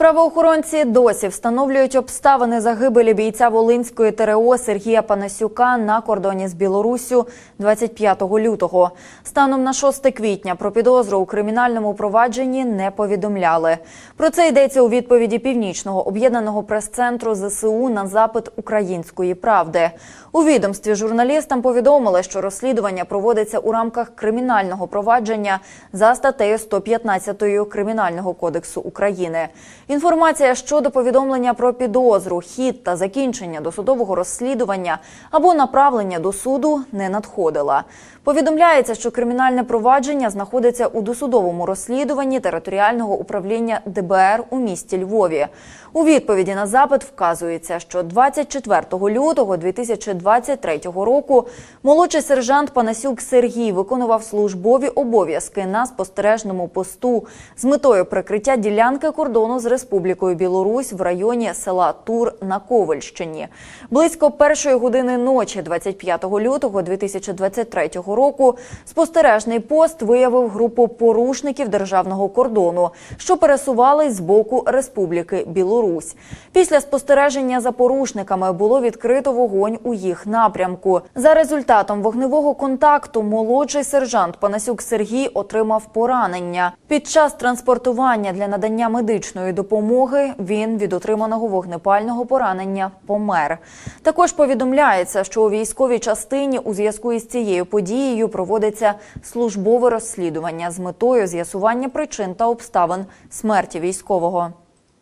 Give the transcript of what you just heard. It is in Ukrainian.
Правоохоронці досі встановлюють обставини загибелі бійця Волинської ТРО Сергія Панасюка на кордоні з Білоруссю 25 лютого. Станом на 6 квітня про підозру у кримінальному провадженні не повідомляли. Про це йдеться у відповіді Північного об'єднаного прес-центру ЗСУ на запит української правди. У відомстві журналістам повідомили, що розслідування проводиться у рамках кримінального провадження за статтею 115 Кримінального кодексу України. Інформація щодо повідомлення про підозру, хід та закінчення досудового розслідування або направлення до суду не надходила. Повідомляється, що кримінальне провадження знаходиться у досудовому розслідуванні територіального управління ДБР у місті Львові. У відповіді на запит вказується, що 24 лютого 2023 року молодший сержант Панасюк Сергій виконував службові обов'язки на спостережному посту з метою прикриття ділянки кордону з Республікою Білорусь в районі села Тур на Ковальщині. Близько першої години ночі, 25 лютого 2023 року, спостережний пост виявив групу порушників державного кордону, що пересувались з боку Республіки Білорусь. Після спостереження за порушниками було відкрито вогонь у їх напрямку. За результатом вогневого контакту молодший сержант Панасюк Сергій отримав поранення. Під час транспортування для надання медичної допомоги він від отриманого вогнепального поранення помер. Також повідомляється, що у військовій частині у зв'язку із цією подією проводиться службове розслідування з метою з'ясування причин та обставин смерті військового.